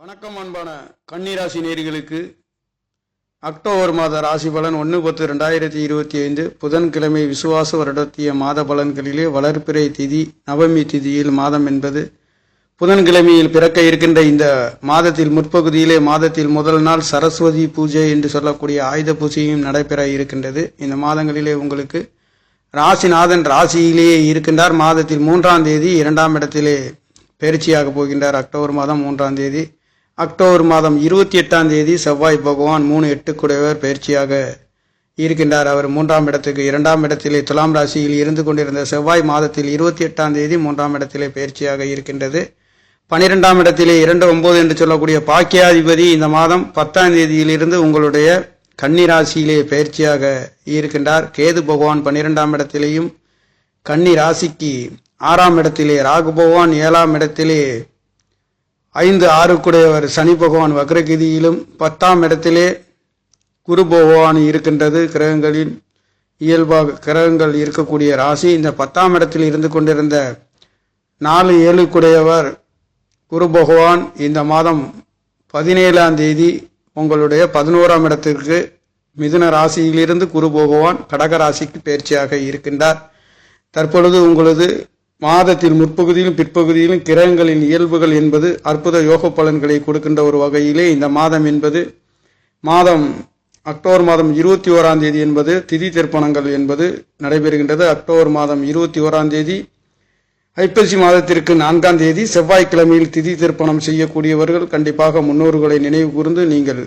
வணக்கம் அன்பான கன்னிராசி நேர்களுக்கு. அக்டோபர் மாத ராசி பலன் ஒன்று பத்து ரெண்டாயிரத்தி இருபத்தி ஐந்து. புதன்கிழமை விசுவாச வருடத்திய மாத பலன்களிலே வளர்ப்பிறை திதி நவமி திதியில் மாதம் என்பது. புதன்கிழமையில் பிறக்க இருக்கின்ற இந்த மாதத்தில் முற்பகுதியிலே மாதத்தில் முதல் நாள் சரஸ்வதி பூஜை என்று சொல்லக்கூடிய ஆயுத பூஜையும் நடைபெற இருக்கின்றது. இந்த மாதங்களிலே உங்களுக்கு ராசிநாதன் ராசியிலேயே இருக்கின்றார். மாதத்தில் மூன்றாம் தேதி இரண்டாம் இடத்திலே பயிற்சியாக போகின்றார். அக்டோபர் மாதம் மூன்றாம் தேதி. அக்டோபர் மாதம் இருபத்தி எட்டாம் தேதி செவ்வாய் பகவான் மூணு எட்டு எட்டுக்குடையவர் பயிற்சியாக இருக்கின்றார். அவர் மூன்றாம் இடத்துக்கு இரண்டாம் இடத்திலே துலாம் ராசியில் இருந்து கொண்டிருந்த செவ்வாய் மாதத்தில் இருபத்தி எட்டாம் தேதி மூன்றாம் இடத்திலே பயிற்சியாக இருக்கின்றது. பனிரெண்டாம் இடத்திலே இரண்டு ஒன்பது என்று சொல்லக்கூடிய பாக்கியாதிபதி இந்த மாதம் பத்தாம் தேதியிலிருந்து உங்களுடைய கன்னி ராசியிலே பயிற்சியாக இருக்கின்றார். கேது பகவான் பன்னிரெண்டாம் இடத்திலேயும் கன்னி ராசிக்கு ஆறாம் இடத்திலே ராகு பகவான் ஏழாம் இடத்திலே ஐந்து ஆறுக்குடையவர் சனி பகவான் வக்ரகிதியிலும் பத்தாம் இடத்திலே குரு பகவான் இருக்கின்றது. கிரகங்களின் இயல்பாக கிரகங்கள் இருக்கக்கூடிய ராசி. இந்த பத்தாம் இடத்தில் இருந்து கொண்டிருந்த நாலு ஏழுக்குடையவர் குரு பகவான் இந்த மாதம் பதினேழாம் தேதி உங்களுடைய பதினோராம் இடத்திற்கு மிதுன ராசியிலிருந்து குரு பகவான் கடக ராசிக்கு பயிற்சியாக இருக்கின்றார். தற்பொழுது உங்களது மாதத்தில் முற்பகுதியிலும் பிற்பகுதியிலும் கிரகங்களின் இயல்புகள் என்பது அற்புத யோக பலன்களை கொடுக்கின்ற ஒரு வகையிலே இந்த மாதம் என்பது மாதம் அக்டோபர் மாதம் இருபத்தி ஓராம் தேதி என்பது திதி திருப்பணங்கள் என்பது நடைபெறுகின்றது. அக்டோபர் மாதம் இருபத்தி ஓராம் தேதி ஐப்பசி மாதத்திற்கு நான்காம் தேதி செவ்வாய்க்கிழமையில் திதி திருப்பணம் செய்யக்கூடியவர்கள் கண்டிப்பாக முன்னோர்களை நினைவு கூர்ந்து நீங்கள்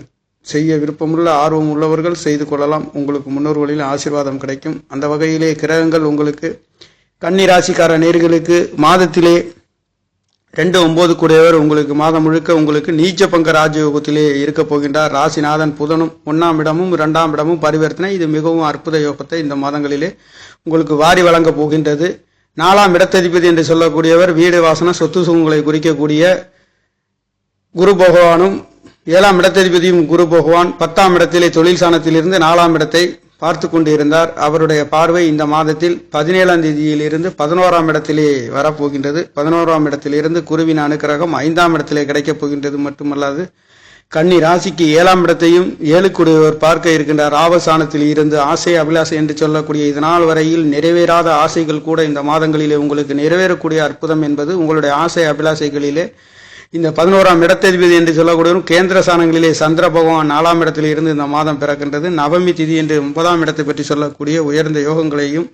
செய்ய விருப்பமுள்ள ஆர்வம் உள்ளவர்கள் செய்து கொள்ளலாம். உங்களுக்கு முன்னோர்களில் ஆசீர்வாதம் கிடைக்கும். அந்த வகையிலே கிரகங்கள் உங்களுக்கு கன்னிராசிக்கார நேர்களுக்கு மாதத்திலே ரெண்டு ஒம்பது கூடியவர் உங்களுக்கு மாதம் முழுக்க உங்களுக்கு நீச்ச பங்க ராஜயோகத்திலே இருக்க போகின்றார். ராசிநாதன் புதனும் ஒன்றாம் இடமும் இரண்டாம் இடமும் பரிவர்த்தனை. இது மிகவும் அற்புத யோகத்தை இந்த மாதங்களிலே உங்களுக்கு வாரி வழங்க போகின்றது. நாலாம் இடத்ததிபதி என்று சொல்லக்கூடியவர் வீடு வாசன சொத்து சுகங்களை குறிக்கக்கூடிய குரு பகவானும் ஏழாம் இடத்ததிபதியும் குரு பகவான் பத்தாம் இடத்திலே தொழில் சாணத்திலிருந்து நாலாம் இடத்தை பார்த்து கொண்டிருந்தார் அவருடைய பார்வை இந்த மாதத்தில் பதினேழாம் தேதியிலிருந்து பதினோராம் இடத்திலே வரப்போகின்றது. பதினோராம் இடத்திலிருந்து குருவின் அனுக்கிரகம் ஐந்தாம் இடத்திலே கிடைக்கப் போகின்றது மட்டுமல்லாது கன்னி ராசிக்கு ஏழாம் இடத்தையும் ஏழுக்குடையவர் பார்க்க இருக்கின்றார். ஆவசானத்தில் இருந்து ஆசை அபிலாசை என்று சொல்லக்கூடிய இதனால் வரையில் நிறைவேறாத ஆசைகள் கூட இந்த மாதங்களிலே உங்களுக்கு நிறைவேறக்கூடிய அற்புதம் என்பது உங்களுடைய ஆசை அபிலாசைகளிலே இந்த பதினோராம் இடத்ததிபதி என்று சொல்லக்கூடியவரும் கேந்திர சாணங்களிலே சந்திர பகவான் நாலாம் இடத்தில் இருந்து இந்த மாதம் பிறக்கின்றது. நவமி திதி என்று ஒன்பதாம் இடத்தை பற்றி சொல்லக்கூடிய உயர்ந்த யோகங்களையும்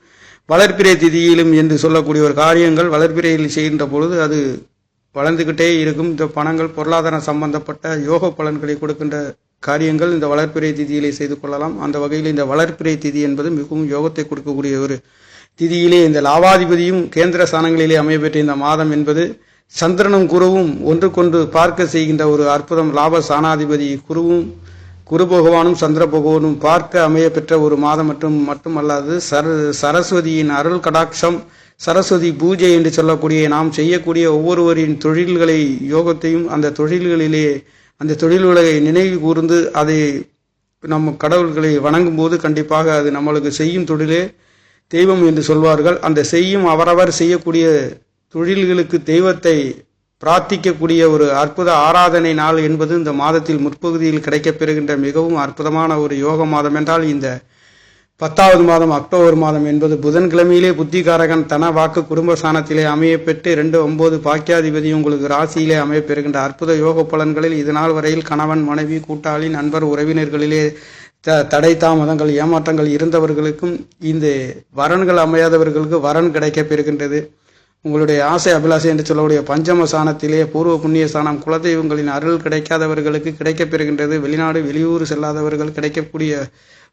வளர்ப்பிறை திதியிலும் என்று சொல்லக்கூடிய ஒரு காரியங்கள் வளர்ப்பிறையில் செய்கின்ற பொழுது அது வளர்ந்துக்கிட்டே இருக்கும். இந்த பணங்கள் பொருளாதாரம் சம்பந்தப்பட்ட யோக பலன்களை கொடுக்கின்ற காரியங்கள் இந்த வளர்ப்பிறை திதியிலே செய்து கொள்ளலாம். அந்த வகையில் இந்த வளர்ப்பிறை திதி என்பது மிகவும் யோகத்தை கொடுக்கக்கூடிய ஒரு திதியிலே இந்த லாவாதிபதியும் கேந்திர ஸ்தானங்களிலே அமையப்பெற்ற இந்த மாதம் என்பது சந்திரனும் குருவும் ஒன்றுக்கொன்று பார்க்க செய்கின்ற ஒரு அற்புதம் லாப சானாதிபதி குருவும் குரு பகவானும் சந்திர பகவானும் பார்க்க அமைய பெற்ற ஒரு மாதம் மட்டும் மட்டுமல்லாது சர சரஸ்வதியின் அருள் கடாட்சம் சரஸ்வதி பூஜை என்று சொல்லக்கூடிய நாம் செய்யக்கூடிய ஒவ்வொருவரின் தொழில்களை யோகத்தையும் அந்த தொழில்களிலே அந்த தொழில்களை நினைவு கூர்ந்து அதை நம்ம கடவுள்களை வணங்கும் போது கண்டிப்பாக அது நம்மளுக்கு செய்யும் தொழிலே தெய்வம் என்று சொல்வார்கள். அந்த செய்யும் அவரவர் செய்யக்கூடிய தொழில்களுக்கு தெய்வத்தை பிரார்த்திக்கக்கூடிய ஒரு அற்புத ஆராதனை நாள் என்பது இந்த மாதத்தில் முற்பகுதியில் கிடைக்கப்பெறுகின்ற மிகவும் அற்புதமான ஒரு யோக மாதம் என்றால் இந்த பத்தாவது மாதம் அக்டோபர் மாதம் என்பது புதன்கிழமையிலே புத்திகாரகன் தன வாக்கு குடும்ப சாணத்திலே அமையப்பெற்று ரெண்டு ஒன்பது பாக்கியாதிபதி உங்களுக்கு ராசியிலே அமையப்பெறுகின்ற அற்புத யோக பலன்களில் இதனால் வரையில் கணவன் மனைவி கூட்டாளி நண்பர் உறவினர்களிலே த தடை தாமதங்கள் ஏமாற்றங்கள் இருந்தவர்களுக்கும் இந்த வரன்கள் அமையாதவர்களுக்கு வரன் கிடைக்கப் பெறுகின்றது. உங்களுடைய ஆசை அபிலாசை என்று சொல்லக்கூடிய பஞ்சம சாணத்திலே பூர்வ புண்ணிய சாணம் குலதெய்வங்களின் அருள் கிடைக்காதவர்களுக்கு கிடைக்கப் பெறுகின்றது. வெளிநாடு வெளியூர் செல்லாதவர்கள் கிடைக்கக்கூடிய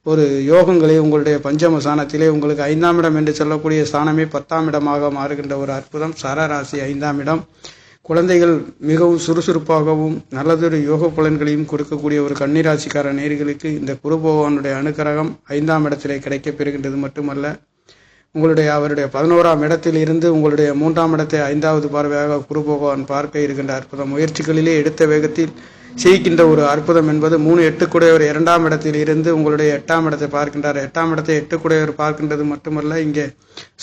ஒரு யோகங்களை உங்களுடைய பஞ்சம சாணத்திலே உங்களுக்கு ஐந்தாம் இடம் என்று சொல்லக்கூடிய ஸ்தானமே பத்தாம் இடமாக மாறுகின்ற ஒரு அற்புதம். சரராசி ஐந்தாம் இடம். குழந்தைகள் மிகவும் சுறுசுறுப்பாகவும் நல்லதொரு யோக பலன்களையும் கொடுக்கக்கூடிய ஒரு கன்னிராசிக்கார நேர்களுக்கு இந்த குரு பகவானுடைய அனுக்கிரகம் ஐந்தாம் இடத்திலே கிடைக்கப் பெறுகின்றது மட்டுமல்ல. உங்களுடைய அவருடைய பதினோராம் இடத்தில் இருந்து உங்களுடைய மூன்றாம் இடத்தை ஐந்தாவது பார்வையாக குரு பகவான் பார்க்க இருக்கின்ற அற்புதம் முயற்சிகளிலே எடுத்த வேகத்தில் செய்கின்ற ஒரு அற்புதம் என்பது மூணு எட்டுக்குடையவர் இரண்டாம் இடத்தில் இருந்து உங்களுடைய எட்டாம் இடத்தை பார்க்கின்றார். எட்டாம் இடத்தை எட்டுக்குடையவர் பார்க்கின்றது மட்டுமல்ல இங்கே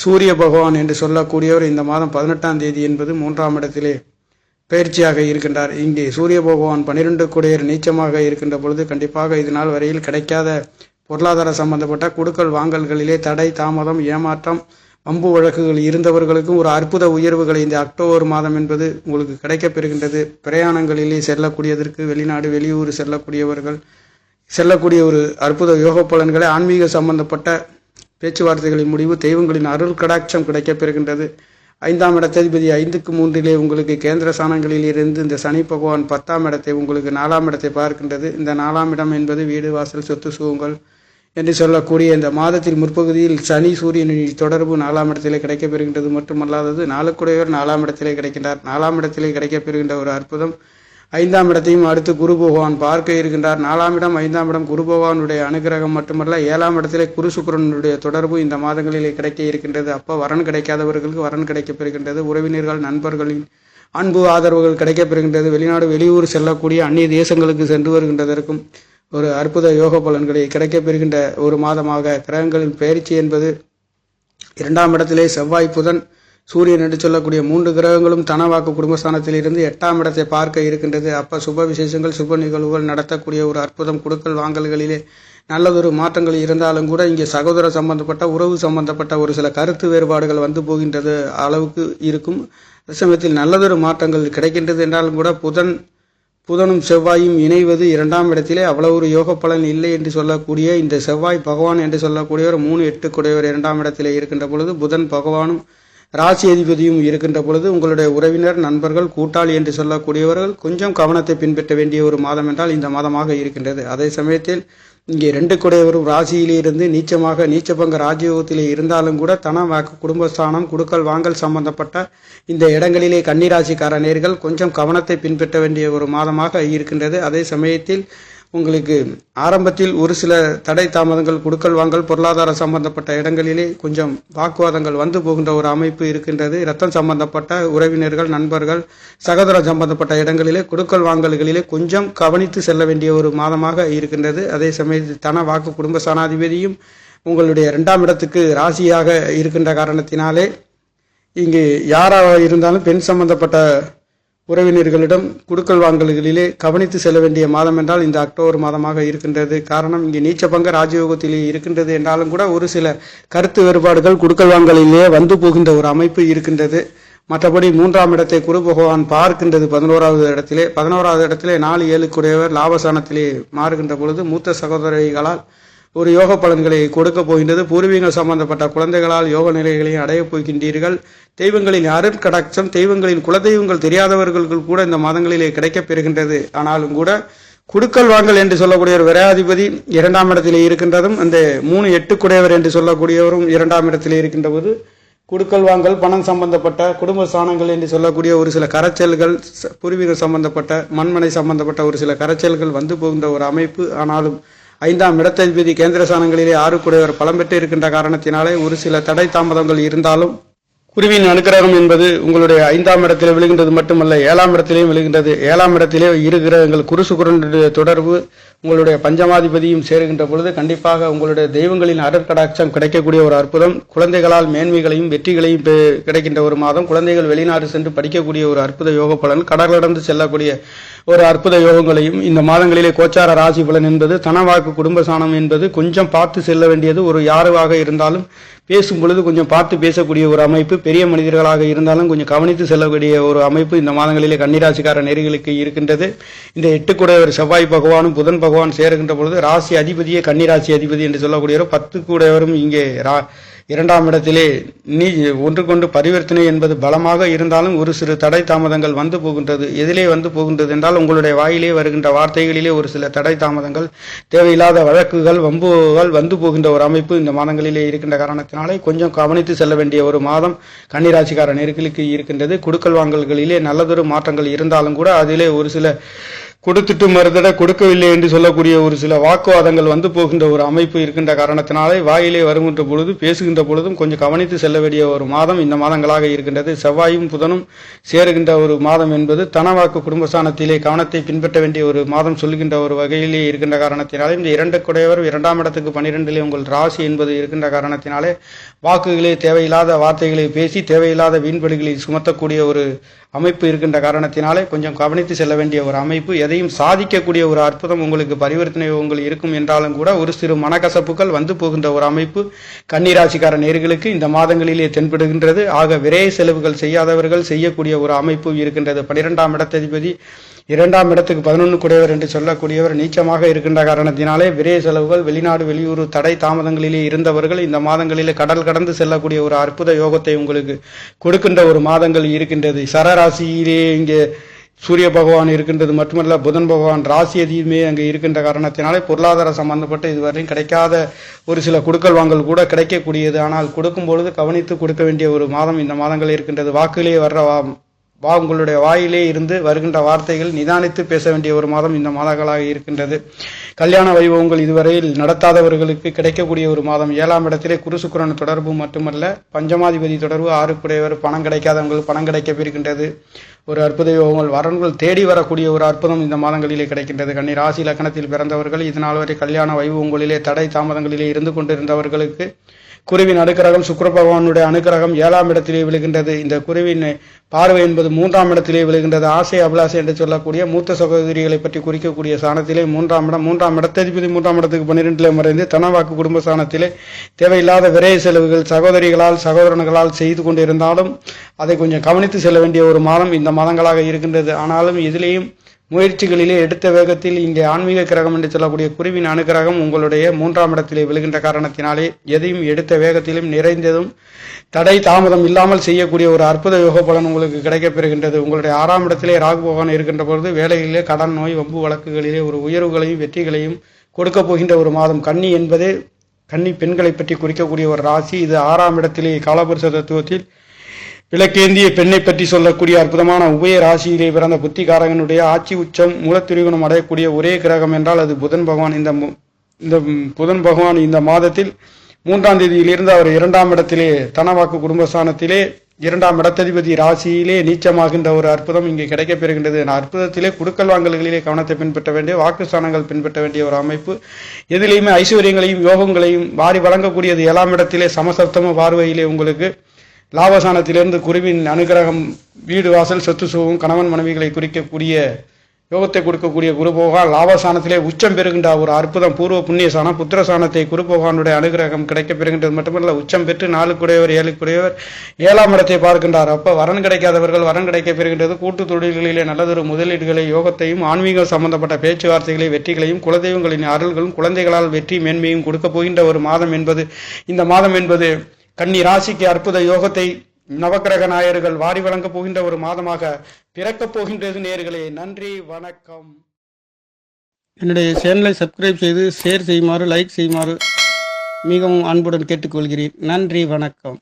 சூரிய பகவான் என்று சொல்லக்கூடியவர் இந்த மாதம் பதினெட்டாம் தேதி என்பது மூன்றாம் இடத்திலே பயிற்சியாக இருக்கின்றார். இங்கே சூரிய பகவான் பன்னிரெண்டு குடையர் நீச்சமாக இருக்கின்ற பொழுது கண்டிப்பாக இது நாள் வரையில் கிடைக்காத பொருளாதார சம்பந்தப்பட்ட கொடுக்கல் வாங்கல்களிலே தடை தாமதம் ஏமாற்றம் வம்பு வழக்குகள் இருந்தவர்களுக்கும் ஒரு அற்புத உயர்வுகளை இந்த அக்டோபர் மாதம் என்பது உங்களுக்கு கிடைக்கப்பெறுகின்றது பிரயாணங்களிலே செல்லக்கூடியதற்கு வெளிநாடு வெளியூர் செல்லக்கூடியவர்கள் செல்லக்கூடிய ஒரு அற்புத யோக பலன்களை ஆன்மீக சம்பந்தப்பட்ட பேச்சுவார்த்தைகளின் முடிவு தெய்வங்களின் அருள் கடாட்சம் கிடைக்கப்பெறுகின்றது ஐந்தாம் இடத்ததிபதி ஐந்துக்கு மூன்றிலே உங்களுக்கு கேந்திர சாணங்களில் இருந்து இந்த சனி பகவான் பத்தாம் இடத்தை உங்களுக்கு நாலாம் இடத்தை பார்க்கின்றது. இந்த நாலாம் இடம் என்பது வீடு வாசல் சொத்து சுகங்கள் என்று சொல்லக்கூடிய இந்த மாதத்தில் முற்பகுதியில் சனி சூரியனின் தொடர்பு நாலாம் இடத்திலே கிடைக்கப் பெறுகின்றது. மட்டுமல்லாதது நாளுக்குடையவர் நாலாம் இடத்திலே கிடைக்கின்றார். நாலாம் இடத்திலே கிடைக்கப் பெறுகின்ற ஒரு அற்புதம் ஐந்தாம் இடத்தையும் அடுத்து குரு பகவான் பார்க்க இருக்கின்றார். நாலாம் இடம் ஐந்தாம் இடம் குரு பகவானுடைய அனுகிரகம் மட்டுமல்ல ஏழாம் இடத்திலே குரு சுக்கரனுடைய தொடர்பு இந்த மாதங்களிலே கிடைக்க இருக்கின்றது. அப்போ வரன் கிடைக்காதவர்களுக்கு வரன் கிடைக்கப்பெறுகின்றது உறவினர்கள் நண்பர்களின் அன்பு ஆதரவுகள் கிடைக்கப்பெறுகின்றது வெளிநாடு வெளியூர் செல்லக்கூடிய அந்நிய தேசங்களுக்கு சென்று வருகின்றதற்கும் ஒரு அற்புத யோக பலன்களை கிடைக்கப்பெறுகின்ற ஒரு மாதமாக. கிரகங்களின் பயிற்சி என்பது இரண்டாம் இடத்திலே செவ்வாய் புதன் சூரியன் என்று சொல்லக்கூடிய மூன்று கிரகங்களும் தனவாக்கு குடும்பஸ்தானத்தில் இருந்து எட்டாம் இடத்தை பார்க்க இருக்கின்றது. அப்ப சுப விசேஷங்கள் சுப நிகழ்வுகள் நடத்தக்கூடிய ஒரு அற்புதம். கொடுக்கல் வாங்கல்களிலே நல்லதொரு மாற்றங்கள் இருந்தாலும் கூட இங்கே சகோதர சம்பந்தப்பட்ட உறவு சம்பந்தப்பட்ட ஒரு சில கருத்து வேறுபாடுகள் வந்து போகின்றது அளவுக்கு இருக்கும். சமயத்தில் நல்லதொரு மாற்றங்கள் கிடைக்கின்றது என்றாலும் கூட புதன் புதனும் செவ்வாயும் இணைவது இரண்டாம் இடத்திலே அவ்வளவு ஒரு யோக பலன் இல்லை என்று சொல்லக்கூடிய இந்த செவ்வாய் பகவான் என்று சொல்லக்கூடியவர் மூணு எட்டு குடையவர் இரண்டாம் இடத்திலே இருக்கின்ற பொழுது புதன் பகவானும் ராசி அதிபதியும் இருக்கின்ற பொழுது உங்களுடைய உறவினர் நண்பர்கள் கூட்டாளி என்று சொல்லக்கூடியவர்கள் கொஞ்சம் கவனத்தை பின்பற்ற வேண்டிய ஒரு மாதம் என்றால் இந்த மாதமாக இருக்கின்றது. அதே சமயத்தில் இங்கே ரெண்டு குடையவரும் ராசியிலிருந்து நீச்சமாக நீச்சமாக நீச்சபங்க ராஜயோகத்திலே இருந்தாலும் கூட தன வாக்கு குடும்பஸ்தானம் குடுக்கல் வாங்கல் சம்பந்தப்பட்ட இந்த இடங்களிலே கன்னிராசிக்கார நேர்கள் கொஞ்சம் கவனத்தை பின்பற்ற வேண்டிய ஒரு மாதமாக இருக்கின்றது. அதே சமயத்தில் உங்களுக்கு ஆரம்பத்தில் ஒரு சில தடை தாமதங்கள் குடுக்கல் வாங்கல் பொருளாதார சம்பந்தப்பட்ட இடங்களிலே கொஞ்சம் வாக்குவாதங்கள் வந்து போகின்ற ஒரு அமைப்பு இருக்கின்றது. ரத்தம் சம்பந்தப்பட்ட உறவினர்கள் நண்பர்கள் சகோதரம் சம்பந்தப்பட்ட இடங்களிலே குடுக்கல் வாங்கல்களிலே கொஞ்சம் கவனித்து செல்ல வேண்டிய ஒரு மாதமாக இருக்கின்றது. அதே சமயத்தில் தன வாக்கு குடும்ப சனாதிபதியும் உங்களுடைய இரண்டாம் இடத்துக்கு ராசியாக இருக்கின்ற காரணத்தினாலே இங்கு யாராக இருந்தாலும் பெண் சம்பந்தப்பட்ட உறவினர்களிடம் குடுக்கல் வாங்கல்களிலே கவனித்து செல்ல வேண்டிய மாதம் என்றால் இந்த அக்டோபர் மாதமாக இருக்கின்றது. காரணம் இங்கே நீச்சபங்க ராஜயோகத்திலே இருக்கின்றது என்றாலும் கூட ஒரு சில கருத்து வேறுபாடுகள் குடுக்கல் வாங்கலிலே வந்து போகின்ற ஒரு அமைப்பு இருக்கின்றது. மற்றபடி மூன்றாம் இடத்தை குரு பகவான் பார்க்கின்றது பதினோராவது இடத்திலே. பதினோராவது இடத்திலே நாலு ஏழுக்குடையவர் லாபசானத்திலே மாறுகின்ற பொழுது மூத்த சகோதரிகளால் ஒரு யோக பலன்களை கொடுக்க போகின்றது. பூர்வீகம் சம்பந்தப்பட்ட குழந்தைகளால் யோக நிலைகளையும் அடையப் போகின்றீர்கள். தெய்வங்களின் அருட்கடாட்சம் தெய்வங்களின் குலதெய்வங்கள் தெரியாதவர்களுக்கு கூட இந்த மாதங்களிலே கிடைக்கப் பெறுகின்றது. ஆனாலும் கூட குடுக்கல் வாங்கல் என்று சொல்லக்கூடிய ஒரு விரையாதிபதி இரண்டாம் இடத்திலே இருக்கின்றதும் அந்த மூணு எட்டு குடையவர் என்று சொல்லக்கூடியவரும் இரண்டாம் இடத்திலே இருக்கின்ற போது குடுக்கல் வாங்கல் பணம் சம்பந்தப்பட்ட குடும்ப ஸ்தானங்கள் என்று சொல்லக்கூடிய ஒரு சில கரைச்சல்கள் பூர்வீகம் சம்பந்தப்பட்ட மண்மனை சம்பந்தப்பட்ட ஒரு சில கரைச்சல்கள் வந்து போகின்ற ஒரு அமைப்பு. ஆனாலும் ஐந்தாம் இடத்ததிபதி கேந்திர ஸ்தானங்களிலே ஆறு குடையவர் பலம் பெற்று இருக்கின்ற காரணத்தினாலே ஒரு சில தடை தாமதங்கள் இருந்தாலும் குருவின் அனுக்கிரகம் என்பது உங்களுடைய ஐந்தாம் இடத்திலே விழுகின்றது மட்டுமல்ல ஏழாம் இடத்திலேயும் விழுகின்றது. ஏழாம் இடத்திலே இரு கிரகங்கள் குரு தொடர்பு உங்களுடைய பஞ்சமாதிபதியும் சேருகின்ற பொழுது கண்டிப்பாக உங்களுடைய தெய்வங்களின் அருட்கடாட்சம் கிடைக்கக்கூடிய ஒரு அற்புதம். குழந்தைகளால் மேன்மைகளையும் வெற்றிகளையும் கிடைக்கின்ற ஒரு மாதம். குழந்தைகள் வெளிநாடு சென்று படிக்கக்கூடிய ஒரு அற்புத யோக பலன். கடலிடந்து செல்லக்கூடிய ஒரு அற்புத யோகங்களையும் இந்த மாதங்களிலே கோச்சார ராசி பலன் என்பது தனவாக்கு குடும்ப சாணம் என்பது கொஞ்சம் பார்த்து செல்ல வேண்டியது ஒரு யாருவாக இருந்தாலும் பேசும் பொழுது கொஞ்சம் பார்த்து பேசக்கூடிய ஒரு அமைப்பு பெரிய மனிதர்களாக இருந்தாலும் கொஞ்சம் கவனித்து செல்லக்கூடிய ஒரு அமைப்பு இந்த மாதங்களிலே கன்னிராசிக்கார நெறிகளுக்கு இருக்கின்றது. இந்த எட்டு ஒரு செவ்வாய் பகவானும் புதன் பகவான் சேருகின்ற பொழுது ராசி அதிபதியே கன்னிராசி அதிபதி என்று சொல்லக்கூடியவர் பத்து கூடையவரும் இங்கே ரா இரண்டாம் இடத்திலே நீ ஒன்று கொண்டு பரிவர்த்தனை என்பது பலமாக இருந்தாலும் ஒரு சிறு தடை தாமதங்கள் வந்து போகின்றது. எதிலே வந்து போகின்றது என்றால் உங்களுடைய வாயிலே வருகின்ற வார்த்தைகளிலே ஒரு சில தடை தாமதங்கள் தேவையில்லாத வழக்குகள் வம்புகள் வந்து போகின்ற ஒரு அமைப்பு இந்த மாதங்களிலே இருக்கின்ற காரணத்தினாலே கொஞ்சம் கவனித்து செல்ல வேண்டிய ஒரு மாதம் கன்னிராசிக்கார நெருக்கலுக்கு இருக்கின்றது. குடுக்கல் வாங்கல்களிலே நல்லதொரு மாற்றங்கள் இருந்தாலும் கூட அதிலே ஒரு சில கொடுத்துட்டு மறுதட கொடுக்கவில்லை என்று சொல்லக்கூடிய ஒரு சில வாக்குவாதங்கள் வந்து போகின்ற ஒரு அமைப்பு இருக்கின்ற காரணத்தினாலே வாயிலே வருகின்ற பொழுது பேசுகின்ற பொழுதும் கொஞ்சம் கவனித்து செல்ல வேண்டிய ஒரு மாதம் இந்த மாதங்களாக இருக்கின்றது. செவ்வாயும் புதனும் சேருகின்ற ஒரு மாதம் என்பது தனவாக்கு குடும்பஸ்தானத்திலே கவனத்தை பின்பற்ற வேண்டிய ஒரு மாதம் சொல்கின்ற ஒரு வகையிலே இருக்கின்ற காரணத்தினாலே இந்த இரண்டு குடையவர் இரண்டாம் இடத்துக்கு பன்னிரெண்டிலே உங்கள் ராசி என்பது இருக்கின்ற காரணத்தினாலே வாக்குகளே தேவையில்லாத வார்த்தைகளை பேசி தேவையில்லாத வீண்பலிகளை சுமத்தக்கூடிய ஒரு அமைப்பு இருக்கின்ற காரணத்தினாலே கொஞ்சம் கவனித்து செல்ல வேண்டிய ஒரு அமைப்பு எதையும் சாதிக்கக்கூடிய ஒரு அற்புதம் உங்களுக்கு பரிவர்த்தனை உங்கள் இருக்கும் என்றாலும் கூட ஒரு சிறு மனக்கசப்புகள் வந்து போகின்ற ஒரு அமைப்பு கன்னிராசிக்கார நேர்களுக்கு இந்த மாதங்களிலே தென்படுகின்றது. ஆக விரைய செலவுகள் செய்யாதவர்கள் செய்யக்கூடிய ஒரு அமைப்பு இருக்கின்றது. பனிரெண்டாம் இடத்ததிபதி இரண்டாம் இடத்துக்கு பதினொன்று கூடியவர் என்று சொல்லக்கூடியவர் நீச்சமாக இருக்கின்ற காரணத்தினாலே விரைய செலவுகள் வெளிநாடு வெளியூர் தடை தாமதங்களிலே இருந்தவர்கள் இந்த மாதங்களிலே கடல் கடந்து செல்லக்கூடிய ஒரு அற்புத யோகத்தை உங்களுக்கு கொடுக்கின்ற ஒரு மாதங்கள் இருக்கின்றது. சரராசியிலே இங்கே சூரிய பகவான் இருக்கின்றது. மட்டுமல்ல புதன் பகவான் ராசி அதிகமே அங்கே இருக்கின்ற காரணத்தினாலே பொருளாதார சம்பந்தப்பட்ட இதுவரையும் கிடைக்காத ஒரு சில கொடுக்கல் வாங்கல் கூட கிடைக்கக்கூடியது. ஆனால் கொடுக்கும் பொழுது கவனித்து கொடுக்க வேண்டிய ஒரு மாதம் இந்த மாதங்கள் இருக்கின்றது. வாக்கிலே வர்ற வா உங்களுடைய வாயிலே இருந்து வருகின்ற வார்த்தைகள் நிதானித்து பேச வேண்டிய ஒரு மாதம் இந்த மாதங்களாக இருக்கின்றது. கல்யாண வைபவங்கள் இதுவரையில் நடத்தாதவர்களுக்கு கிடைக்கக்கூடிய ஒரு மாதம். ஏழாம் இடத்திலே குருசுக்குரன் தொடர்பு மட்டுமல்ல பஞ்சமாதிபதி தொடர்பு ஆறுக்குடையவர் பணம் கிடைக்காதவங்களுக்கு பணம் கிடைக்கப்பெறுகின்றது ஒரு அற்புத யோகங்கள் வரன்கள் தேடி வரக்கூடிய ஒரு அற்புதம் இந்த மாதங்களிலே கிடைக்கின்றது. கண்ணி ராசி லக்கணத்தில் பிறந்தவர்கள் இதனால் வரை கல்யாண வைபவங்களிலே தடை தாமதங்களிலே இருந்து கொண்டிருந்தவர்களுக்கு குருவின் அனுக்கிரகம் சுக்கர பகவானுடைய அனுக்கிரகம் ஏழாம் இடத்திலே விழுகின்றது. இந்த குருவின் பார்வை என்பது மூன்றாம் இடத்திலே விழுகின்றது. ஆசை அபிலாசை என்று சொல்லக்கூடிய மூத்த சகோதரிகளை பற்றி குறிக்கக்கூடிய சாணத்திலே மூன்றாம் இடம் மூன்றாம் இடத்ததிபதி மூன்றாம் இடத்துக்கு பன்னிரெண்டிலே மறைந்து தனவாக்கு குடும்ப சாணத்திலே தேவையில்லாத விரைய செலவுகள் சகோதரிகளால் சகோதரன்களால் செய்து கொண்டிருந்தாலும் அதை கொஞ்சம் கவனித்து செல்ல வேண்டிய ஒரு மாதம் இந்த மாதங்களாக இருக்கின்றது. ஆனாலும் இதிலேயும் முயற்சிகளிலே எடுத்த வேகத்தில் இங்கே ஆன்மீக கிரகம் என்று சொல்லக்கூடிய குருவின் அனுகிரகம் உங்களுடைய மூன்றாம் இடத்திலே விழுகின்ற காரணத்தினாலே எதையும் எடுத்த வேகத்திலும் நிறைந்ததும் தடை தாமதம் இல்லாமல் செய்யக்கூடிய ஒரு அற்புத யோக பலன் உங்களுக்கு கிடைக்கப் பெறுகின்றது உங்களுடைய ஆறாம் இடத்திலே ராகு பகவான் இருக்கின்ற பொழுது வேலைகளிலே கடன் நோய் வம்பு வழக்குகளிலே ஒரு உயர்வுகளையும் வெற்றிகளையும் கொடுக்கப் போகின்ற ஒரு மாதம். கன்னி என்பது கன்னி பெண்களை பற்றி குறிக்கக்கூடிய ஒரு ராசி. இது ஆறாம் இடத்திலே காலபுருஷ தத்துவத்தில் கிழக்கேந்திய பெண்ணை பற்றி சொல்லக்கூடிய அற்புதமான உபய ராசியிலே பிறந்த புத்திகாரகனுடைய ஆட்சி உச்சம் மூலத்திரிகுணம் அடையக்கூடிய ஒரே கிரகம் என்றால் அது புதன் பகவான். இந்த மு- இந்த புதன் பகவான் இந்த மாதத்தில் மூன்றாம் தேதியிலிருந்து அவர் இரண்டாம் இடத்திலே தனவாக்கு குடும்பஸ்தானத்திலே இரண்டாம் இடத்ததிபதி ராசியிலே நீச்சமாகின்ற ஒரு அற்புதம் இங்கே கிடைக்கப்பெறுகின்றது அற்புதத்திலே குடுக்கல் வாங்கல்களிலே கவனத்தை பின்பற்ற வேண்டிய வாக்குஸ்தானங்கள் பின்பற்ற வேண்டிய ஒரு அமைப்பு. எதிலையுமே ஐஸ்வர்யங்களையும் யோகங்களையும் வாரி வழங்கக்கூடியது ஏழாம் இடத்திலே சமசப்தம பார்வையிலே உங்களுக்கு லாபசானத்திலிருந்து குருவின் அனுகிரகம் வீடு வாசல் சொத்து சுகம் கணவன் மனைவிகளை குறிக்கக்கூடிய யோகத்தை கொடுக்கக்கூடிய குருபோகா லாபசானத்திலே உச்சம் பெறுகின்ற ஒரு அற்புதம். பூர்வ புண்ணிய சாணம் புத்திரசானத்தை குருபோகானுடைய அனுகிரகம் கிடைக்கப் பெறுகின்றது. மட்டுமல்ல உச்சம் பெற்று நாளுக்குடையவர் ஏழுக்குடையவர் ஏழாம் இடத்தை பார்க்கின்றார். அப்போ வரன் கிடைக்காதவர்கள் வரன் கிடைக்கப் பெறுகின்றது. கூட்டு தொழில்களிலே நல்லதொரு முதலீடுகளை யோகத்தையும் ஆன்மீக சம்பந்தப்பட்ட பேச்சுவார்த்தைகளை வெற்றிகளையும் குலதெய்வங்களின் அருள்களும் குழந்தைகளால் வெற்றி மேன்மையும் கொடுக்க போகின்ற ஒரு மாதம் என்பது இந்த மாதம் என்பது கன்னி ராசிக்கு அற்புத யோகத்தை நவக்கிரக நாயர்கள் வாரி வழங்கப் போகின்ற ஒரு மாதமாக பிறக்கப் போகின்றது நேர்களே. நன்றி வணக்கம். என்னுடைய சேனலை சப்ஸ்கிரைப் செய்து ஷேர் செய்யுமாறு லைக் செய்யுமாறு மிகவும் அன்புடன் கேட்டுக்கொள்கிறேன். நன்றி வணக்கம்.